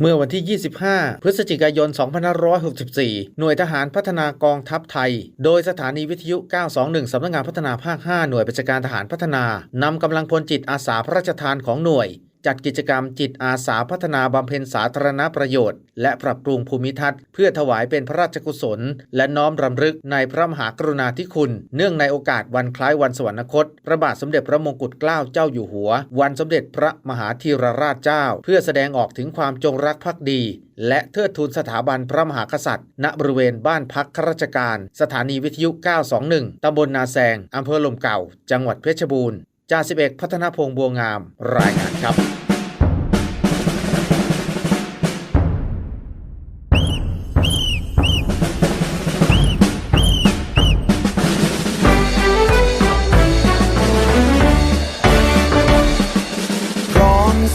เมื่อวันที่ 25 พฤศจิกายน 2564 หน่วยทหารพัฒนากองทัพไทย โดยสถานีวิทยุ 921 สำนักงานพัฒนาภาค 5 หน่วยบัญชาการทหารพัฒนานำกำลังพลจิตอาสาพระราชทานของหน่วย จัดกิจกรรมจิตอาสาพัฒนาบำเพ็ญสาธารณประโยชน์ และปรับปรุงภูมิทัศน์เพื่อถวายเป็นพระราชกุศล และน้อมรำลึกในพระมหากรุณาธิคุณ เนื่องในโอกาสวันคล้ายวันสวรรคต พระบาทสมเด็จพระมงกุฎเกล้าเจ้าอยู่หัว วันสมเด็จพระมหาธีรราชเจ้า เพื่อแสดงออกถึงความจงรักภักดีและเทิดทูนสถาบันพระมหากษัตริย์ ณ บริเวณบ้านพักข้าราชการ สถานีวิทยุ 921 ตำบลนาแซง อำเภอลมเก่า จังหวัดเพชรบูรณ์ จ่าสิบเอกพัฒนาพงษ์บัวงาม รายงานครับ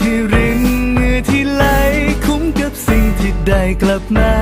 ที่รินเอือที่ไหลคุ้มกับสิ่งที่ได้กลับมา